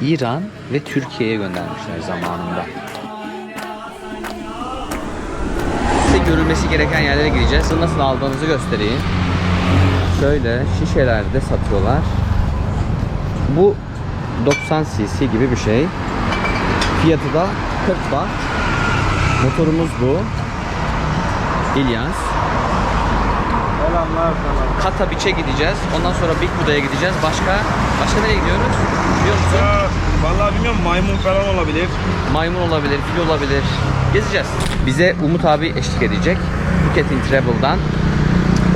İran ve Türkiye'ye göndermişler zamanında. Size görülmesi gereken yerlere gideceğiz. Size Nasıl aldığınızı göstereyim. Şöyle şişelerde satıyorlar. Bu 90 cc gibi bir şey. Fiyatı da 40 baht. Motorumuz bu. İlyas. Selamlar sana. Kata Beach'e gideceğiz. Ondan sonra Big Buda'ya gideceğiz. Başka başka nereye gidiyoruz? Biliyor musun? Ya, vallahi bilmiyorum maymun falan olabilir. Maymun olabilir, fil olabilir. Gezeceğiz. Bize Umut abi eşlik edecek. Phuket in Travel'dan.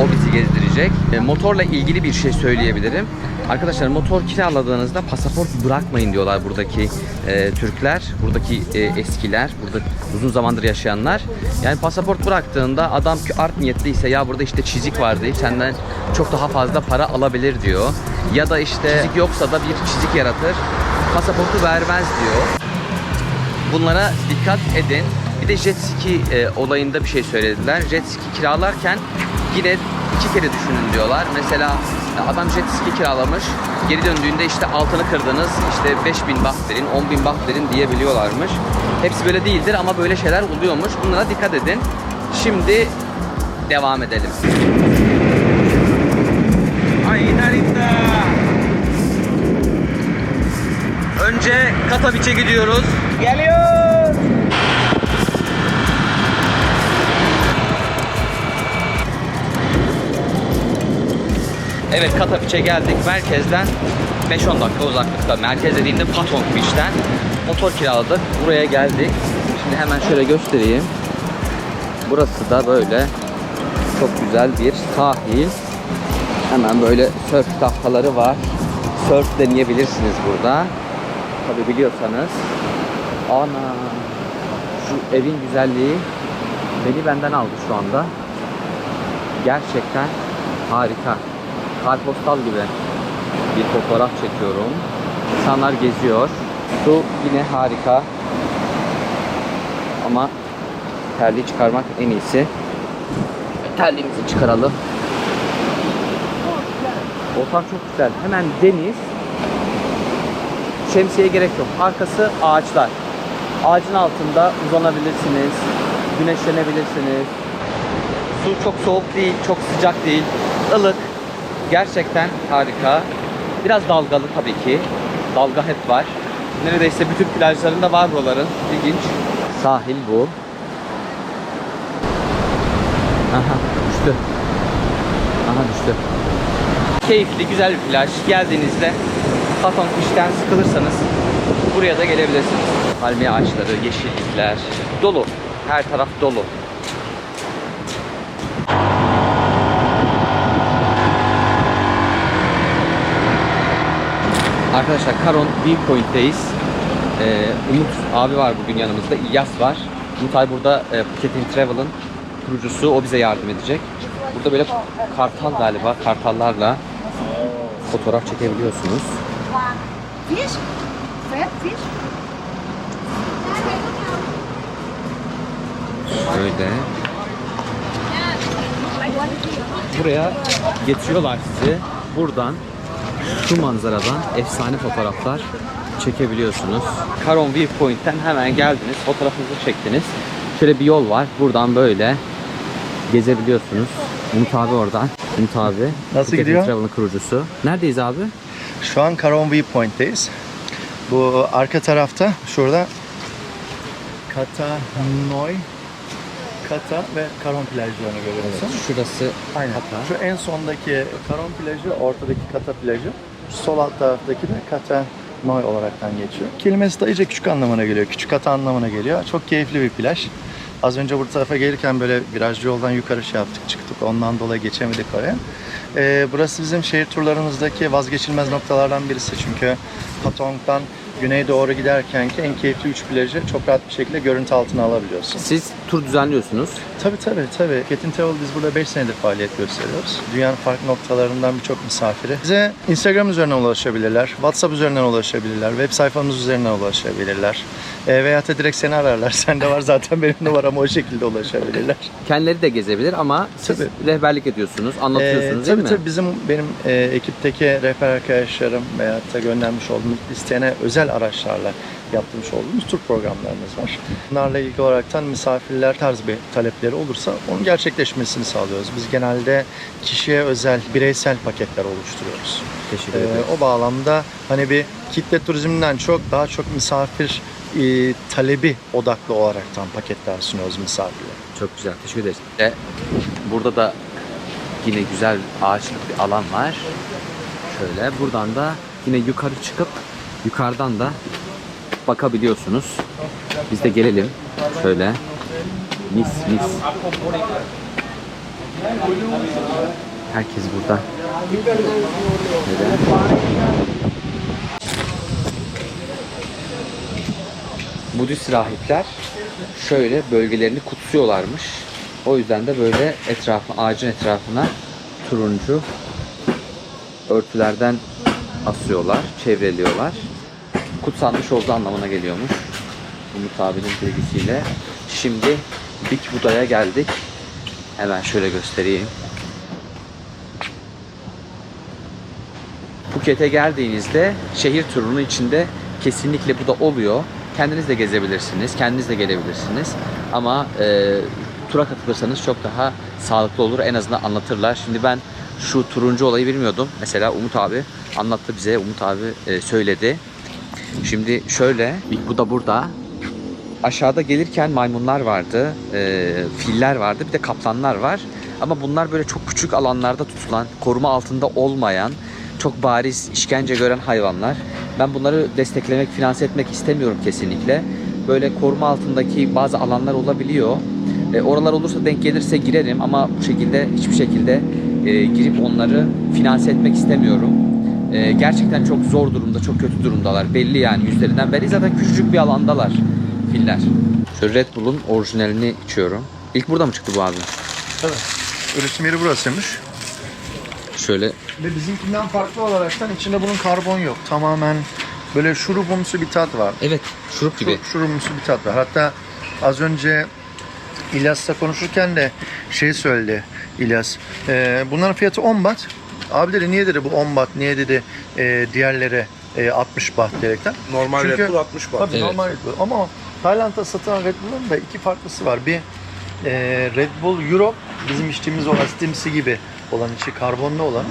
O bizi gezdirecek. E, motorla ilgili bir şey söyleyebilirim. Arkadaşlar motor kiraladığınızda pasaport bırakmayın diyorlar buradaki e, Türkler, buradaki e, eskiler, burada uzun zamandır yaşayanlar. Yani pasaport bıraktığında adam art niyetliyse ya burada işte çizik var deyip senden çok daha fazla para alabilir diyor. Ya da işte çizik yoksa da bir çizik yaratır. Pasaportu vermez diyor. Bunlara dikkat edin. Bir de jet ski e, olayında bir şey söylediler. Jet ski kiralarken yine iki kere düşünün diyorlar. Mesela adam jet ski kiralamış. Geri döndüğünde işte altını kırdınız. işte 5000 baht verin, 10.000 baht verin diyebiliyorlarmış. Hepsi böyle değildir ama böyle şeyler oluyormuş. Bunlara dikkat edin. Şimdi devam edelim. Ay narita. Önce Katowice gidiyoruz. Geliyor. Evet Katowice geldik. Merkezden 5-10 dakika uzaklıkta. Merkez dediğimde Patong Beach'ten motor kiraladık. Buraya geldik. Şimdi hemen şöyle göstereyim. Burası da böyle çok güzel bir sahil. Hemen böyle surf tahtaları var. Surf deneyebilirsiniz burada. Tabi biliyorsanız. Ana şu evin güzelliği beni benden aldı şu anda. Gerçekten harika. Kartpostal gibi bir fotoğraf çekiyorum. İnsanlar geziyor. Su yine harika. Ama terliği çıkarmak en iyisi. Terliğimizi çıkaralım. Ortam çok güzel. Hemen deniz. Şemsiye gerek yok. Arkası ağaçlar. Ağacın altında uzanabilirsiniz. Güneşlenebilirsiniz. Su çok soğuk değil, çok sıcak değil. ılık. Gerçekten harika. Biraz dalgalı tabii ki. Dalga hep var. Neredeyse bütün plajlarında var buraların. İlginç. Sahil bu. Aha düştü. Aha düştü. Keyifli, güzel bir plaj. Geldiğinizde Patong Beach'ten sıkılırsanız buraya da gelebilirsiniz. Palmiye ağaçları, yeşillikler dolu. Her taraf dolu. Arkadaşlar Karon Viewpoint'teyiz. Ee, Umut abi var bugün yanımızda. İlyas var. Umut abi burada e, Phuket in Travel'ın kurucusu. O bize yardım edecek. Burada böyle kartal galiba. Kartallarla fotoğraf çekebiliyorsunuz. Fish? Fish? Böyle. Buraya getiriyorlar sizi. Buradan şu manzaradan efsane fotoğraflar çekebiliyorsunuz. Karon Viewpoint'ten hemen geldiniz. Fotoğrafınızı çektiniz. Şöyle bir yol var. Buradan böyle gezebiliyorsunuz. Umut abi oradan. Umut abi. Nasıl Phuket gidiyor? Travel'ın kurucusu. Neredeyiz abi? Şu an Karon Viewpoint'teyiz. Bu arka tarafta şurada Kata Noy, Kata ve Karon plajlarını görüyorsun. Şurası Aynen. Kata. Şu en sondaki Karon plajı, ortadaki Kata plajı. Şu sol alt taraftaki de Kata Noy olaraktan geçiyor. Kelimesi dayıca küçük anlamına geliyor. Küçük kata anlamına geliyor. Çok keyifli bir plaj. Az önce bu tarafa gelirken böyle virajlı yoldan yukarı şey yaptık çıktık. Ondan dolayı geçemedik oraya. Ee, burası bizim şehir turlarımızdaki vazgeçilmez noktalardan birisi. Çünkü Patong'dan güneye doğru giderken ki en keyifli üç plajı çok rahat bir şekilde görüntü altına alabiliyorsun. Siz tur düzenliyorsunuz. Tabii tabii tabii. Ketin Travel biz burada 5 senedir faaliyet gösteriyoruz. Dünyanın farklı noktalarından birçok misafiri. Bize Instagram üzerinden ulaşabilirler, WhatsApp üzerinden ulaşabilirler, web sayfamız üzerinden ulaşabilirler. E, veyahut da direkt seni ararlar. Sende var zaten benim numaram o şekilde ulaşabilirler. Kendileri de gezebilir ama siz Tabii. rehberlik ediyorsunuz, anlatıyorsunuz Ee, değil tabii mi? tabii bizim benim e, ekipteki rehber arkadaşlarım veyahut da göndermiş olduğumuz isteyene özel araçlarla yaptırmış olduğumuz tur programlarımız var. Bunlarla ilgili olaraktan misafirler tarz bir talepleri olursa onun gerçekleşmesini sağlıyoruz. Biz genelde kişiye özel bireysel paketler oluşturuyoruz. Teşekkür Ee, ederim. o bağlamda hani bir kitle turizminden çok daha çok misafir e, talebi odaklı olaraktan paketler sunuyoruz misafirlere. Çok güzel, teşekkür ederiz. Ve burada da yine güzel ağaçlık bir alan var. Şöyle buradan da yine yukarı çıkıp yukarıdan da bakabiliyorsunuz. Biz de gelelim. Şöyle. Mis mis. Herkes burada. Budist rahipler şöyle bölgelerini kutsuyorlarmış. O yüzden de böyle etrafı, ağacın etrafına turuncu örtülerden asıyorlar, çevreliyorlar. Kutsanmış olduğu anlamına geliyormuş. Umut abinin bilgisiyle. Şimdi Big Buda'ya geldik. Hemen şöyle göstereyim. Phuket'e geldiğinizde şehir turunun içinde kesinlikle bu da oluyor. Kendiniz de gezebilirsiniz, kendiniz de gelebilirsiniz. Ama e, tura katılırsanız çok daha sağlıklı olur. En azından anlatırlar. Şimdi ben şu turuncu olayı bilmiyordum. Mesela Umut abi anlattı bize. Umut abi e, söyledi. Şimdi şöyle, bu da burada. Aşağıda gelirken maymunlar vardı, e, filler vardı, bir de kaplanlar var. Ama bunlar böyle çok küçük alanlarda tutulan, koruma altında olmayan, çok bariz işkence gören hayvanlar. Ben bunları desteklemek, finanse etmek istemiyorum kesinlikle. Böyle koruma altındaki bazı alanlar olabiliyor. E, oralar olursa denk gelirse girerim ama bu şekilde hiçbir şekilde e, girip onları finanse etmek istemiyorum. E, gerçekten çok zor durumda, çok kötü durumdalar. Belli yani yüzlerinden belli. Zaten küçücük bir alandalar filler. Şöyle Red Bull'un orijinalini içiyorum. İlk burada mı çıktı bu abi? Evet. Üretim yeri burasıymış. Şöyle Ve bizimkinden farklı olaraktan içinde bunun karbon yok. Tamamen böyle şurubumsu bir tat var. evet şurup gibi. Şu- Şurubumsu bir tat var. Hatta az önce İlyas'la konuşurken de şey söyledi İlyas. E, bunların fiyatı 10 bat. Abi dedi niye dedi bu 10 bat, niye dedi e, diğerleri e, 60 bat diyerekten. Normal Çünkü- Red Bull 60 baht. Tabii Evet. normal Red Bull. Ama Tayland'da satılan Red Bull'un da iki farklısı var. Bir e, Red Bull Europe bizim içtiğimiz o astimsi gibi olan içi karbonlu olan.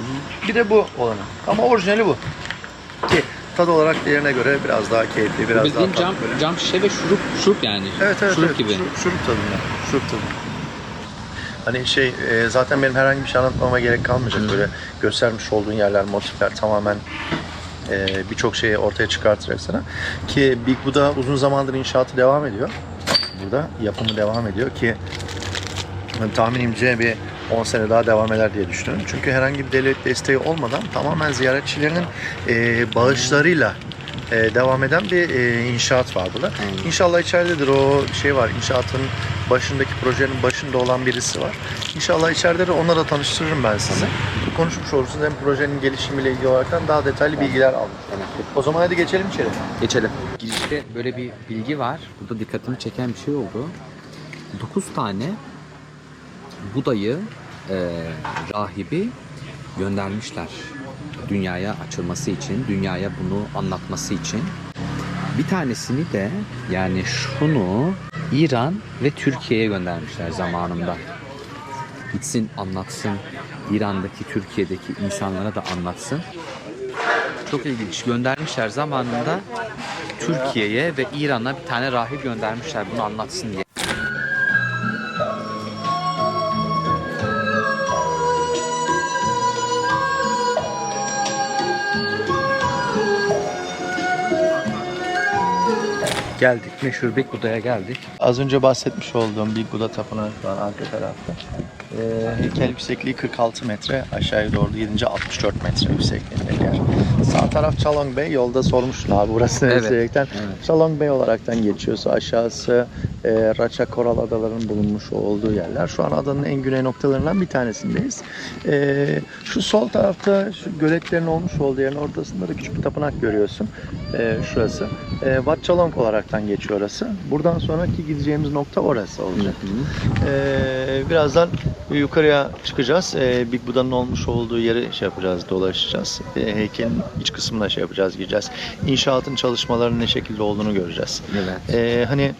Bir de bu olanı. Ama orijinali bu. Ki tad olarak diğerine göre biraz daha keyifli, biraz daha Bildiğin tatlı cam, böyle. cam şişe ve şurup, şurup yani. Evet evet, şurup evet. gibi. Şurup, şurup tadında. Şurup tadında. Hani şey e, zaten benim herhangi bir şey anlatmama gerek kalmayacak. Hı. Böyle göstermiş olduğun yerler, motifler tamamen e, birçok şeyi ortaya çıkartacak sana. Ki Big Buddha uzun zamandır inşaatı devam ediyor. Burada yapımı devam ediyor ki tahminimce bir 10 sene daha devam eder diye düşünüyorum. Çünkü herhangi bir devlet desteği olmadan tamamen ziyaretçilerinin e, bağışlarıyla e, devam eden bir e, inşaat var burada. İnşallah içeridedir o şey var. İnşaatın başındaki projenin başında olan birisi var. İnşallah içeride de onunla tanıştırırım ben sizi. Konuşmuş olursunuz hem projenin gelişimiyle ilgili olarak daha detaylı bilgiler almış. O zaman hadi geçelim içeri. Geçelim. Girişte böyle bir bilgi var. Burada dikkatimi çeken bir şey oldu. 9 tane Buda'yı e, rahibi göndermişler. Dünyaya açılması için, dünyaya bunu anlatması için. Bir tanesini de yani şunu İran ve Türkiye'ye göndermişler zamanında. Gitsin anlatsın. İran'daki, Türkiye'deki insanlara da anlatsın. Çok ilginç. Göndermişler zamanında Türkiye'ye ve İran'a bir tane rahip göndermişler bunu anlatsın diye. Geldik. Meşhur Big Buda'ya geldik. Az önce bahsetmiş olduğum Big Buddha Tapınağı şu an arka tarafta. Ee, heykel yüksekliği 46 metre, aşağıya doğru 7. 64 metre yüksekliğinde yer. Sağ taraf Chalong Bey. Yolda sormuşlar abi burası Evet, diyerekten. evet. Chalong Bey olaraktan geçiyorsa aşağısı e, Racha Koral Adaları'nın bulunmuş olduğu yerler. Şu an adanın en güney noktalarından bir tanesindeyiz. E, şu sol tarafta şu göletlerin olmuş olduğu yerin ortasında da küçük bir tapınak görüyorsun. E, şurası. E, Wat Chalong olaraktan geçiyor orası. Buradan sonraki gideceğimiz nokta orası olacak. Ee, birazdan yukarıya çıkacağız. Ee, Big Buda'nın olmuş olduğu yeri şey yapacağız, dolaşacağız. Ee, heykelin iç kısmına şey yapacağız, gireceğiz. İnşaatın çalışmalarının ne şekilde olduğunu göreceğiz. Evet. Ee, hani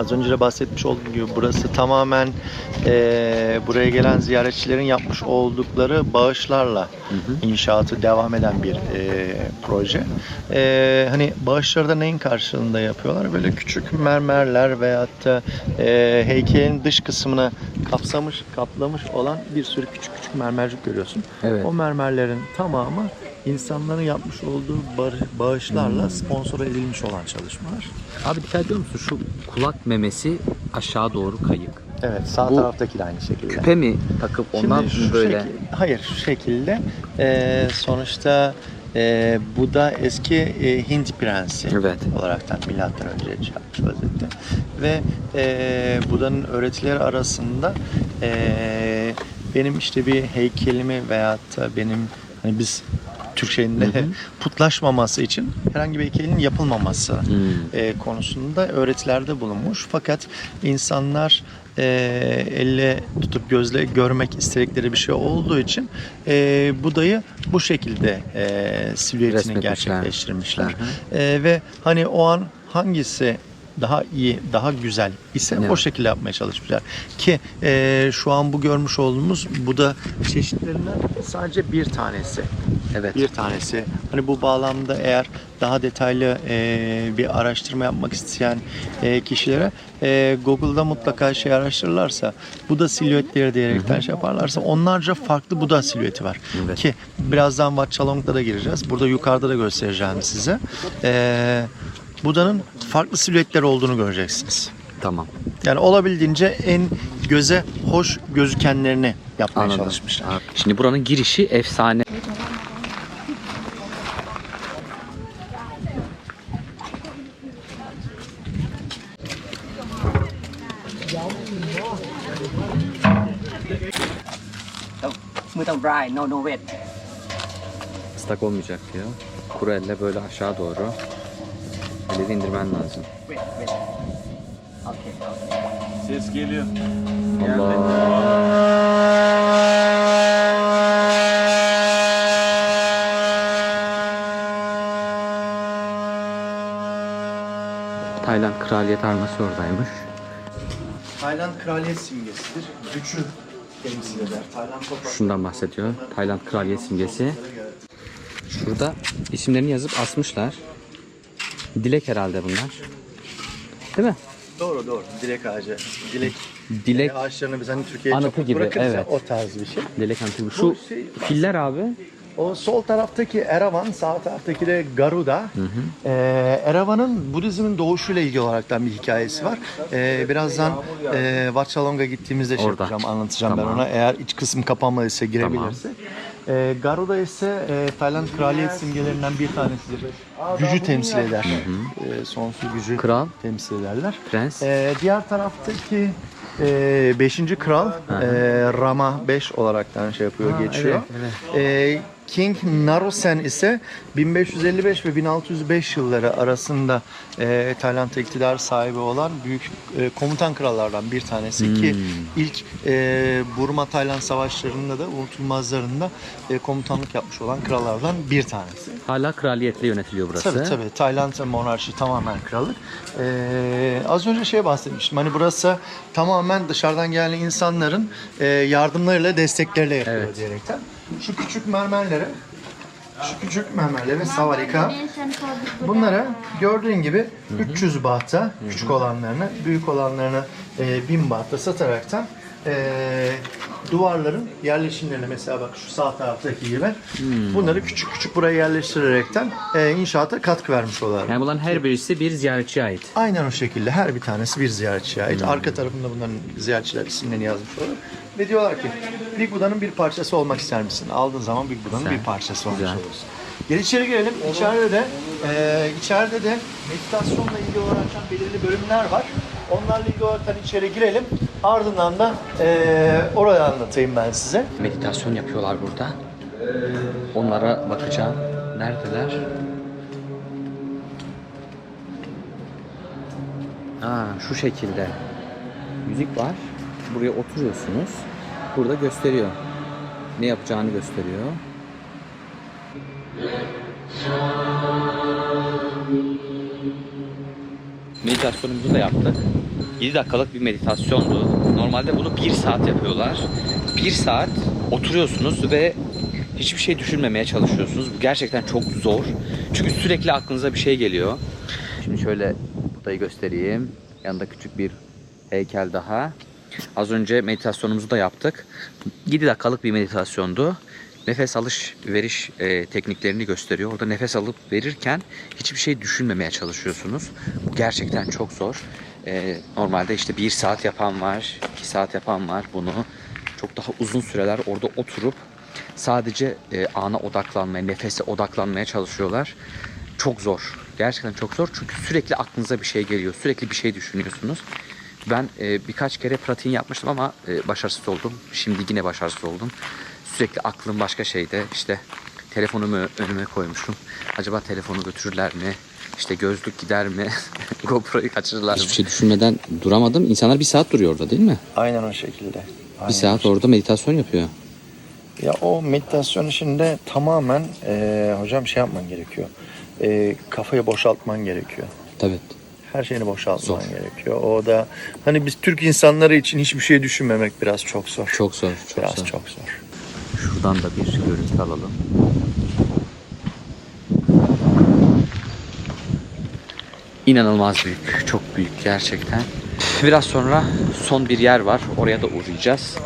az önce de bahsetmiş olduğum gibi burası tamamen ee, buraya gelen ziyaretçilerin yapmış oldukları bağışlarla inşaatı devam eden bir ee, proje. Ee, hani bağışları da neyin karşılığında yapıyorlar? Böyle küçük mermerler veyahut da ee, heykelin dış kısmını kapsamış, kaplamış olan bir sürü küçük küçük mermercik görüyorsun. Evet. O mermerlerin tamamı insanların yapmış olduğu bağışlarla sponsor edilmiş olan çalışmalar. Abi dikkat ediyor musun? Şu kulak memesi aşağı doğru kayık. Evet, sağ Bu taraftaki de aynı şekilde. Küpe mi takıp ondan Şimdi böyle? şekil- hayır, şu şekilde. Ee, sonuçta e, bu da eski e, Hint prensi Evet. olaraktan milattan önce şey yapmış vaziyette. Ve e, Buda'nın öğretileri arasında e, benim işte bir heykelimi veyahut da benim hani biz Türkçe'nin de putlaşmaması için herhangi bir heykelin yapılmaması Hmm. e, konusunda öğretilerde bulunmuş. Fakat insanlar e, elle tutup gözle görmek istedikleri bir şey olduğu için e, Buda'yı bu şekilde e, silüetini gerçekleştirmişler. Hı E, ve hani o an hangisi daha iyi, daha güzel ise Evet. o şekilde yapmaya çalışmışlar. Ki e, şu an bu görmüş olduğumuz Buda çeşitlerinden sadece bir tanesi. Evet. Bir tanesi. Hani bu bağlamda eğer daha detaylı e, bir araştırma yapmak isteyen e, kişilere e, Google'da mutlaka şey araştırırlarsa Buda silüetleri diyerekten şey yaparlarsa onlarca farklı Buda silüeti var. Evet. Ki birazdan Wat Chalong'da da gireceğiz. Burada yukarıda da göstereceğim size. E, Buda'nın farklı silüetleri olduğunu göreceksiniz. Tamam. Yani olabildiğince en göze hoş gözükenlerini yapmaya Anladım. çalışmışlar. Şimdi buranın girişi efsane. Tàu dry, no no wet. Islak olmayacak diyor. Kuru elle böyle aşağı doğru. De indirmen lazım. Wet, wet. Okay, okay. Ses geliyor. Allah. Tayland kraliyet arması oradaymış. Tayland kraliyet simgesidir. Gücü Şundan bahsediyor. Tayland kraliyet simgesi. Şurada isimlerini yazıp asmışlar. Dilek herhalde bunlar. Değil mi? Doğru doğru. Dilek ağacı. Dilek. Dilek e, ağaçlarını biz hani Türkiye'ye Anıtı çok gibi, bırakırız ya, evet. o tarz bir şey. Dilek anıtı. Şu şey- filler abi. O sol taraftaki Eravan, sağ taraftaki de Garuda. Ee, Eravan'ın Budizmin doğuşuyla ilgili olaraktan bir hikayesi var. Ee, birazdan e, Wat Chalong'a gittiğimizde şey Orada. yapacağım, anlatacağım ben Tamam. ona. Eğer iç kısım kapanmadıysa girebilirse. Ee, Garuda ise e, Tayland kraliyet simgelerinden bir tanesidir. Gücü temsil eder. Ee, sonsuz gücü Kral. temsil ederler. Prens. Ee, diğer taraftaki 5. kral e, Rama 5 olaraktan şey yapıyor, Ha, geçiyor. evet, Ee, King Narusen ise 1555 ve 1605 yılları arasında e, Tayland'da iktidar sahibi olan büyük e, komutan krallardan bir tanesi ki Hmm. ilk e, Burma Tayland savaşlarında da unutulmazlarında e, komutanlık yapmış olan krallardan bir tanesi. Hala kraliyetle yönetiliyor burası. Tabii tabii. Tayland monarşi tamamen krallık. Ee, az önce şey bahsetmiştim. Hani burası tamamen dışarıdan gelen insanların e, yardımlarıyla destekleriyle yapıyor Evet. diyerekten. Şu küçük mermerlere şu küçük mermerlere savarika. Bunlara gördüğün gibi 300 bahta küçük olanlarını, büyük olanlarını e, 1000 bahta sataraktan e, duvarların yerleşimlerine mesela bak şu sağ taraftaki gibi bunları küçük küçük buraya yerleştirerekten e, inşaata katkı vermiş oluyorlar. Yani bunların her birisi bir ziyaretçiye ait. Aynen o şekilde her bir tanesi bir ziyaretçiye ait. Arka tarafında bunların ziyaretçiler isimlerini yazmış oluyor. Ve diyorlar ki Big Buda'nın bir parçası olmak ister misin? Aldığın zaman Big Buda'nın bir parçası olmuş Güzel. oluyorsun. Gel içeri girelim. İçeride de e, içeride de meditasyonla ilgili olarak belirli bölümler var. Onlarla ilgili olarak içeri girelim. Ardından da e, orayı anlatayım ben size. Meditasyon yapıyorlar burada. Onlara bakacağım. Neredeler? Ha, şu şekilde. Müzik var. Buraya oturuyorsunuz. Burada gösteriyor. Ne yapacağını gösteriyor. Meditasyonumuzu da yaptık. 7 dakikalık bir meditasyondu. Normalde bunu 1 saat yapıyorlar. 1 saat oturuyorsunuz ve hiçbir şey düşünmemeye çalışıyorsunuz. Bu gerçekten çok zor. Çünkü sürekli aklınıza bir şey geliyor. Şimdi şöyle budayı göstereyim. Yanında küçük bir heykel daha. Az önce meditasyonumuzu da yaptık. 7 dakikalık bir meditasyondu. Nefes alış veriş e, tekniklerini gösteriyor. Orada nefes alıp verirken hiçbir şey düşünmemeye çalışıyorsunuz. Bu gerçekten çok zor. E, normalde işte bir saat yapan var, iki saat yapan var bunu. Çok daha uzun süreler orada oturup sadece e, ana odaklanmaya, nefese odaklanmaya çalışıyorlar. Çok zor. Gerçekten çok zor çünkü sürekli aklınıza bir şey geliyor. Sürekli bir şey düşünüyorsunuz. Ben e, birkaç kere pratiğini yapmıştım ama e, başarısız oldum. Şimdi yine başarısız oldum. Sürekli aklım başka şeyde. İşte telefonumu önüme koymuşum. Acaba telefonu götürürler mi? İşte gözlük gider mi? GoPro'yu kaçırırlar mı? Hiçbir şey düşünmeden duramadım. İnsanlar bir saat duruyor orada değil mi? Aynen o şekilde. Bir saat orada meditasyon yapıyor. Ya o meditasyon işinde tamamen e, hocam şey yapman gerekiyor. E, kafayı boşaltman gerekiyor. Tabii. Her şeyini boşaltman Zor. gerekiyor. O da hani biz Türk insanları için hiçbir şey düşünmemek biraz çok zor. Çok zor. Çok biraz zor. çok zor. Şuradan da bir görüntü alalım. İnanılmaz büyük, çok büyük gerçekten. Biraz sonra son bir yer var, oraya da uğrayacağız.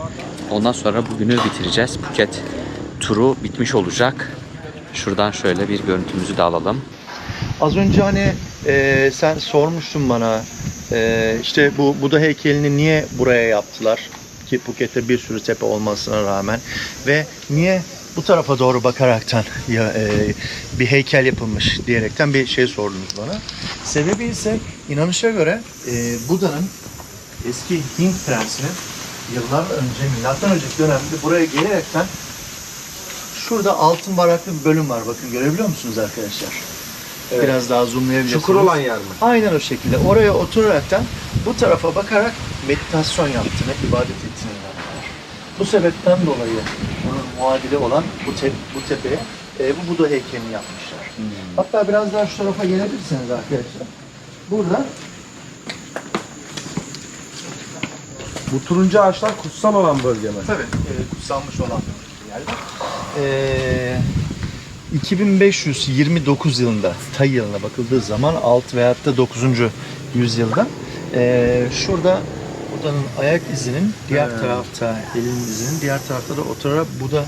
Ondan sonra bugünü bitireceğiz. Phuket turu bitmiş olacak. Şuradan şöyle bir görüntümüzü de alalım. Az önce hani e, sen sormuştun bana e, işte bu Buda heykelini niye buraya yaptılar ki Phuket'te bir sürü tepe olmasına rağmen ve niye bu tarafa doğru bakaraktan ya, e, bir heykel yapılmış diyerekten bir şey sordunuz bana. Sebebi ise inanışa göre e, Buda'nın eski Hint prensinin yıllar önce milattan önceki dönemde buraya gelerekten şurada altın varaklı bir bölüm var bakın görebiliyor musunuz arkadaşlar? Biraz daha zoomlayabilirsiniz. Çukur olan yer mi? Aynen o şekilde. Oraya oturaraktan bu tarafa bakarak meditasyon yaptığını, ibadet ettiğini. Bu sebepten dolayı onun muadili olan bu, te- bu tepeye e, bu Buda heykelini yapmışlar. Hatta biraz daha şu tarafa gelebilirsiniz arkadaşlar. Burada Bu turuncu ağaçlar kutsal olan bölge mi? tabii e, kutsanmış olan bir yerde. E, 2529 yılında Tay yılına bakıldığı zaman 6 veyahut da 9. yüzyılda e, şurada Buda'nın ayak izinin diğer tarafta elinin izinin diğer tarafta da oturarak Buda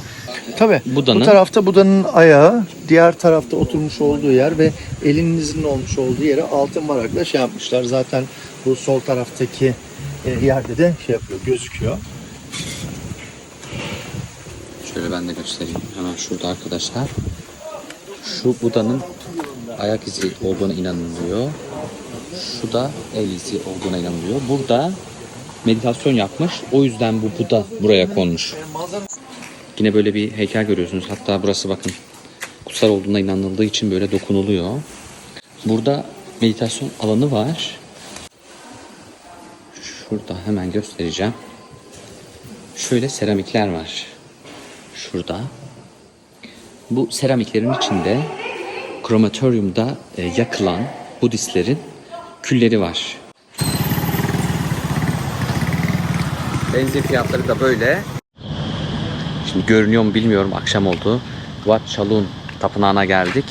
Tabii. Buda'nın- Bu tarafta Buda'nın ayağı, diğer tarafta oturmuş olduğu yer ve elinin izinin olmuş olduğu yere altın varakla şey yapmışlar. Zaten bu sol taraftaki e, yerde de şey yapıyor, gözüküyor. Şöyle ben de göstereyim. Hemen şurada arkadaşlar. Şu Buda'nın ayak izi olduğuna inanılıyor. Şu da el izi olduğuna inanılıyor. Burada meditasyon yapmış. O yüzden bu Buda buraya konmuş. Yine böyle bir heykel görüyorsunuz. Hatta burası bakın kutsal olduğuna inanıldığı için böyle dokunuluyor. Burada meditasyon alanı var. Şurada hemen göstereceğim. Şöyle seramikler var. Şurada. Bu seramiklerin içinde krematoryumda e, yakılan Budistlerin külleri var. Benzin fiyatları da böyle. Şimdi görünüyor mu bilmiyorum akşam oldu. Wat Chalun tapınağına geldik.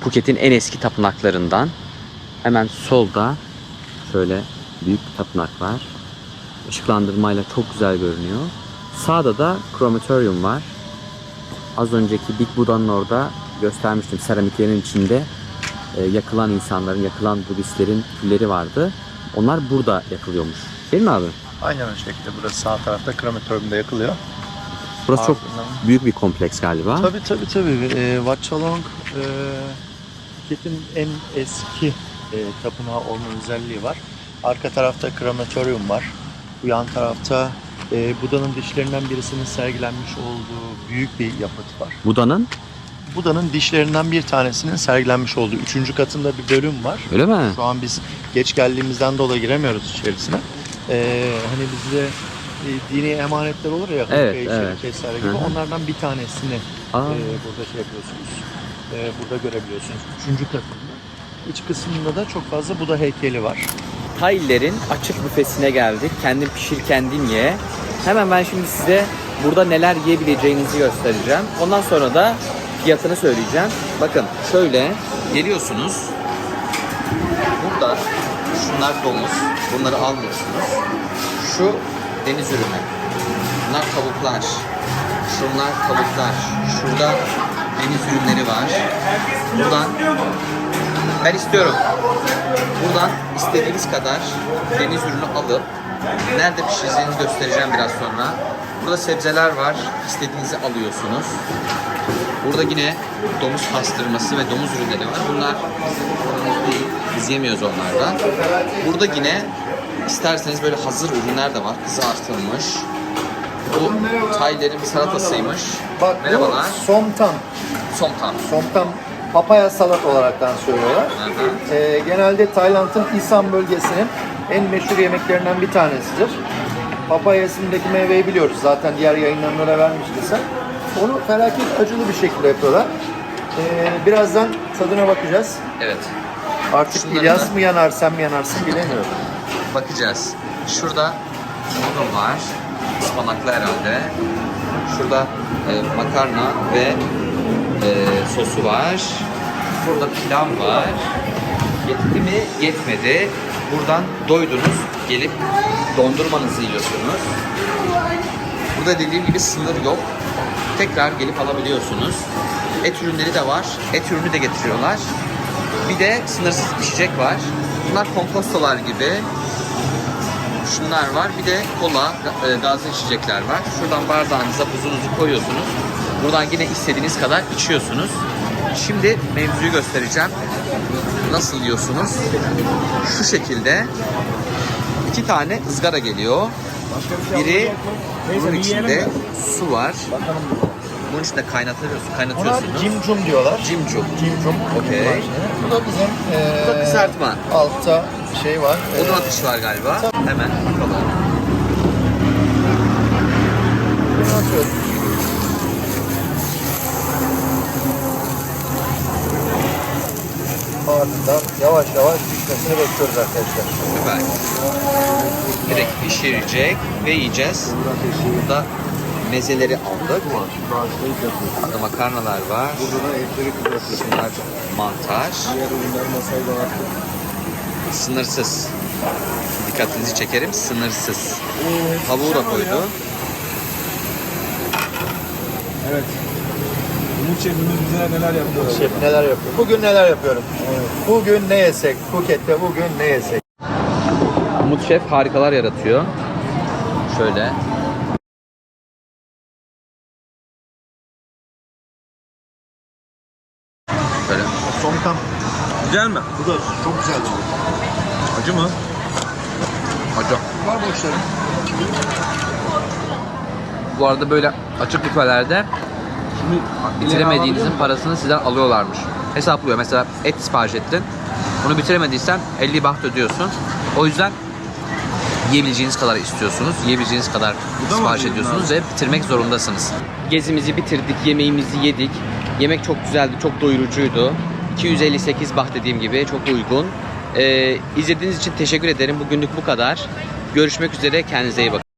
Phuket'in en eski tapınaklarından. Hemen solda şöyle büyük bir tapınak var. Işıklandırmayla çok güzel görünüyor. Sağda da krematoryum var. Az önceki Big Buda'nın orada göstermiştim. Seramiklerin içinde e, yakılan insanların, yakılan Budistlerin külleri vardı. Onlar burada yakılıyormuş. Değil mi abi? Aynen o şekilde. Burası sağ tarafta krematoryumda yakılıyor. Burası çok Ardından- büyük bir kompleks galiba. Tabii tabii tabii. E, Wat Chalong e, Phuket'in en eski e, tapınağı olma özelliği var. Arka tarafta krematoryum var. Bu yan tarafta e, Buda'nın dişlerinden birisinin sergilenmiş olduğu büyük bir yapıt var. Buda'nın Buda'nın dişlerinden bir tanesinin sergilenmiş olduğu üçüncü katında bir bölüm var. öyle mi? Şu an biz geç geldiğimizden dolayı giremiyoruz içerisine. Ee, hani bizde e, dini emanetler olur ya, Evet, evet. şerif vesaire gibi Hı hı. onlardan bir tanesini Aa. e, burada şey yapıyorsunuz. E, burada görebiliyorsunuz. Üçüncü katında. İç kısmında da çok fazla Buda heykeli var. Tayillerin açık büfesine geldik. Kendin pişir kendin ye. Hemen ben şimdi size burada neler yiyebileceğinizi göstereceğim. Ondan sonra da fiyatını söyleyeceğim. Bakın şöyle geliyorsunuz. Burada şunlar domuz. Bunları almıyorsunuz. Şu deniz ürünü. Bunlar tavuklar. Şunlar tavuklar. Şurada deniz ürünleri var. Buradan ben istiyorum. Buradan istediğiniz kadar deniz ürünü alıp nerede pişireceğini göstereceğim biraz sonra. Burada sebzeler var. İstediğinizi alıyorsunuz. Burada yine domuz pastırması ve domuz ürünleri var. Bunlar. Biz yemiyoruz onlardan. Burada yine isterseniz böyle hazır ürünler de var. Kızartılmış. Bu Taylerin bir salatasıymış. Bak Merhabalar. somtam. Somtam. Somtam papaya salat olaraktan söylüyorlar. Ee, genelde Tayland'ın İsan bölgesinin en meşhur yemeklerinden bir tanesidir. Papaya ismindeki meyveyi biliyoruz. Zaten diğer yayınlarımda vermişti sen. Onu felaket acılı bir şekilde yapıyorlar. Ee, birazdan tadına bakacağız. Evet. Artık Şunları İlyas da- mı yanar sen mi yanarsın bilemiyorum. Bakacağız. Şurada noodle var. Ispanaklı herhalde. Şurada e, makarna ve e, sosu var. Burada pilav var. Yetti mi? Yetmedi. Buradan doydunuz. Gelip dondurmanızı yiyorsunuz. Burada dediğim gibi sınır yok. Tekrar gelip alabiliyorsunuz. Et ürünleri de var. Et ürünü de getiriyorlar. Bir de sınırsız içecek var. Bunlar kompostolar gibi. Şunlar var. Bir de kola, e, gazlı içecekler var. Şuradan bardağınıza buzunuzu koyuyorsunuz. Buradan yine istediğiniz kadar içiyorsunuz. Şimdi mevzuyu göstereceğim. Nasıl yiyorsunuz? Şu şekilde iki tane ızgara geliyor. Biri bunun içinde su var. Bunun içinde kaynatıyorsunuz. Ona Kaynatıyorsunuz. cimcum diyorlar. Cimcum. Cimcum. Okey. Bu da bizim Bu da eee, kızartma. altta şey var. Odun Eee, ateşi var galiba. Hemen bakalım. bunu atıyoruz. Ardından yavaş yavaş pişmesini bekliyoruz arkadaşlar. Süper. Direkt pişirecek ve yiyeceğiz. Burada mezeleri aldık. Burada makarnalar var. Şunlar mantar. Sınırsız. Dikkatinizi çekerim. Sınırsız. Tavuğu da koydu. Evet. Umut şefimiz bize neler yapıyor? Şef neler yapıyor? Bugün neler yapıyorum? Bugün ne yesek? Phuket'te bugün ne yesek? Umut Şef harikalar yaratıyor. Şöyle. Şöyle. Somtam. Güzel mi? Bu da çok güzel. Acı mı? Acı. Var boşları. Bu arada böyle açık büfelerde bitiremediğinizin parasını sizden alıyorlarmış. Hesaplıyor. Mesela et sipariş ettin. Bunu bitiremediysen 50 baht ödüyorsun. O yüzden yiyebileceğiniz kadar istiyorsunuz. Yiyebileceğiniz kadar sipariş ediyorsunuz ve bitirmek zorundasınız. Gezimizi bitirdik, yemeğimizi yedik. Yemek çok güzeldi, çok doyurucuydu. 258 baht dediğim gibi çok uygun. Ee, izlediğiniz için teşekkür ederim. Bugünlük bu kadar. Görüşmek üzere. Kendinize iyi bakın.